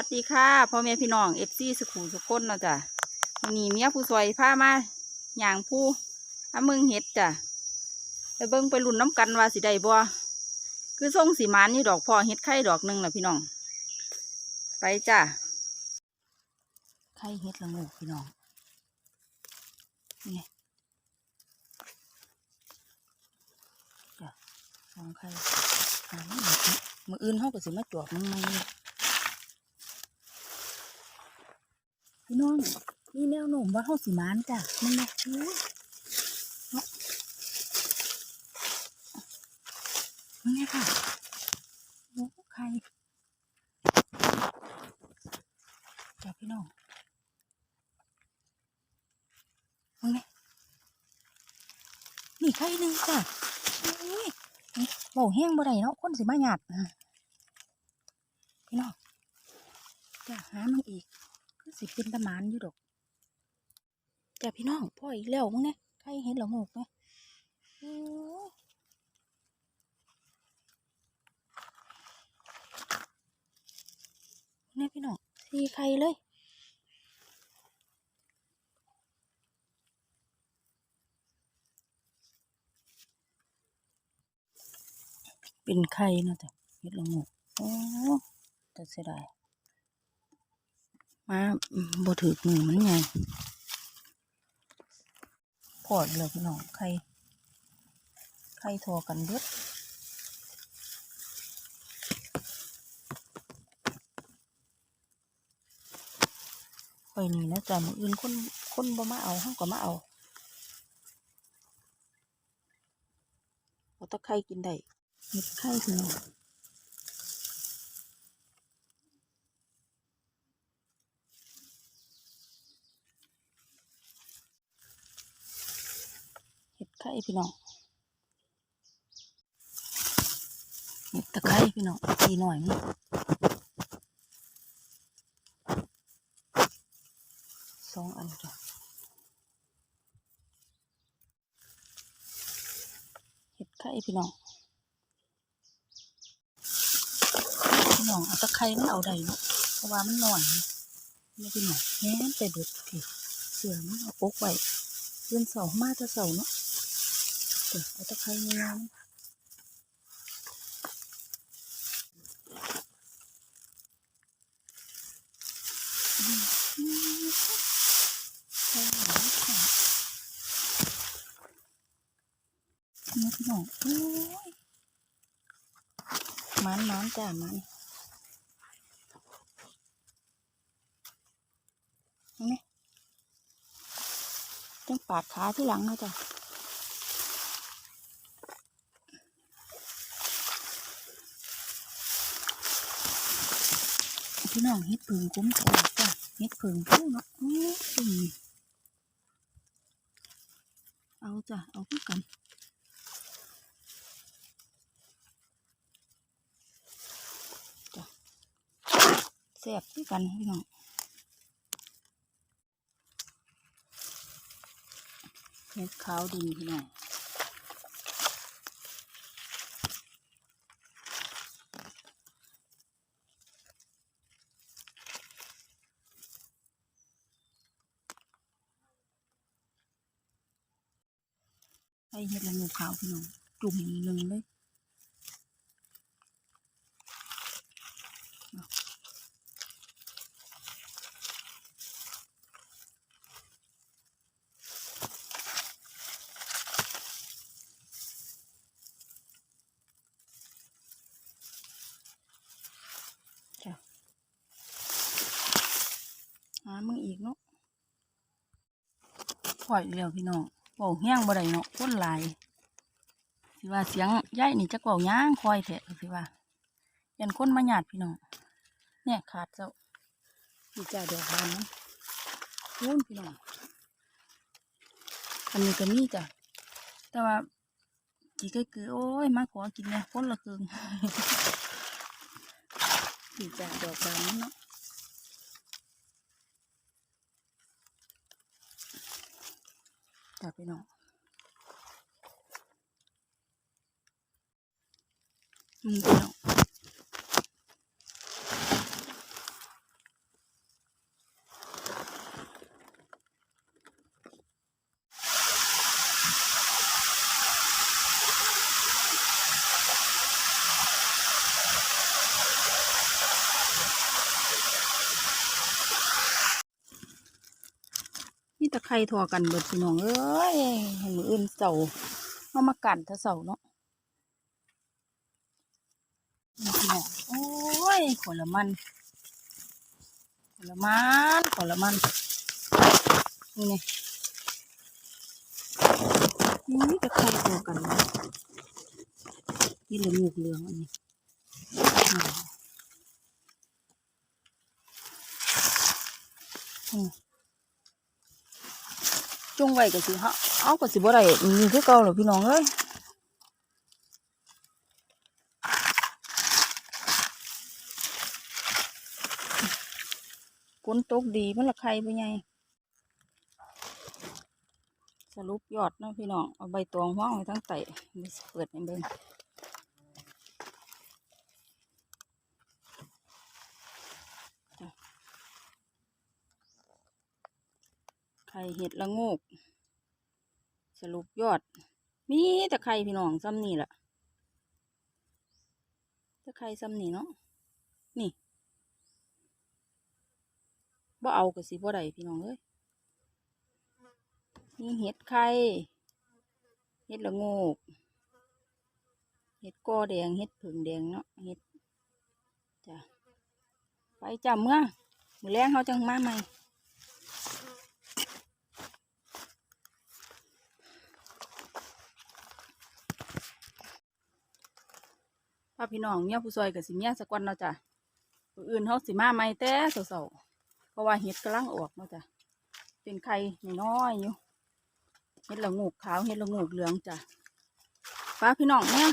วัสดีค่ะพ่อแม่พี่น้องเอฟซีสุขุมสุขคนเนาะจ้ะวันนี้เมียผู้ซอยพามาย่างผู้อามึงเห็ดจ้ะไปเบิ่งไปรุ่นน้ำกันว่าสิได้บ่คือส่งสีมานนี่ดอกพอเห็ดไข่ดอกหนึ่งแหละพี่น้อง ไปจ้ะไข่เห็ดละงูพี่น้องนี่จ้ะสองไข่เมื่ออื่นเขาก็สิมาจวกมันไม่เนี่ย พี่น้องนี่แนวโน้มว่าเฮาสิมานจ้ะมันแม่อู้เนาะมันไงค่ะโอ้ใครจ้ะพี่น้องมันไงนี่ใครหนึ่งจ้ะอุ้ยเบาแห้งบ่ได้เนาะคนสิมาหยาดพี่น้องจะหามันอีก สิเป็นตะมานอยู่ดอกจ้ะพี่น้องพ่ออีกแล้วมึงเนี่ยใครเห็นเหรอหกไหมเนี่ยพี่น้องสี่ไข่เลยเป็นไข่เนาะจ้ะเห็ดละงกโอ้จะเสียดาย มาบ่ถือมือมันไงพอดเลยพี่น้องไข่ไข่ทอกันเบิดไปนี่นะจ๊ะมืออื่นคนคนบ่มาเอาห้องก็มาเอาเอาตะไคร่กินได้เห็ดไข่พี่น้อง ไข่พี่น้องเห็ดตะไคร้พี่น้องตีหน่อยนี่สองอันจ้ะเห็ดไข่พี่น้องพี่น้องเอาตะไคร้มันเอาได้เนาะเพราะว่ามันหน่อยนี่พี่น้องแง้มไปเบิดทีเสือมันเอาปกไว้เดือนเสาร์มาจะเสาเนาะ เดี๋ยวเอาตะไคร้เนื้อนะอืมอืมใช่แล้วค่ะนี่พี่น้องโอ้ยมันมันจ้ามันนไหมต้องปาดขาที่หลังนะจ้ะ พี่น้องเฮ็ดผึ่งคุ้มครองจ้ะเฮ็ดผึ่งผู้เนาะอื้ออืมเอาจ้ะเอาคือกันจ้ะแซ่บคือกันพี่น้องเฮ็ดขาวดินพี่น้อง ส่เฮ็ดละงูขาวพี่น้องจุ่มหนึ่งเลยจ้ะหามึงอีกเนาะปล่อยเร็วพี่น้อง เบาแห้งบ่ได้เนาะคนหลายสิว่าเสียงย่ายนี่จักเบาย่างคอยแทะสิว่ายันคนมาหยาดพี่น้องเนี่ยขาดเจ้าพี่จ่าเดี๋ยวทานนะพูนพี่น้องอันนี้ก็มีจ้ะแต่ว่าจีก็คือโอ้ยมาขอกินเนี่ยคนละครึ่งพี่จ่าเดี๋ยวทานเนาะ จ้าพี่น้องอืมพี่น้อง ไข่ทอกันเบิดพี่น้องเอ้ยให้มืออื่นเสาเอามากันถ้าเสาเนาะพี่น้องโอ้ยขอละมันขอละมันขอละมันนี่ไงนี่จะไข่ทอกันนี่เหลืองเหลืองอันนี้ จงไว้ก็สิเฮาเอาก็สิบ่ได้นี่คือเก่าหรอพี่น้องเอ้ยฝนตกดีมันละใครไปไงสรุปยอดเนาะพี่น้อง เอาใบตองห้องไว้ทั้งไตมีเปิดให้เบิ่งจ้ะไข่เห็ดละโงก สรุปยอด มีแต่ไข่พี่น้องซ้ำนี่แหละแต่ไข่ซ้ำนี่เนาะนี่บ่เอาก็สิบ่ได้พี่น้องเอ้ยนี่เห็ดไข่เห็ดละโงกเห็ดก้อแดงเห็ดผึ่งแดงเนาะเห็ดจ้ะไปจ้ะเมื่อมื้อแรงเขาจังมาใหม่ พาพี่น้องเนี่ยผู้ซอยกับสิเมียสักวันเนาะจ้ะอื่นเขาสิมาไหม่แต่เสาๆเพราะว่าเห็ดกำลังออกเนาะจ้ะเป็นไข่น้อยอยู่เห็ดละงูกขาวเห็ดละงูกเหลืองจ้ะป้าพี่น้องเนี่ย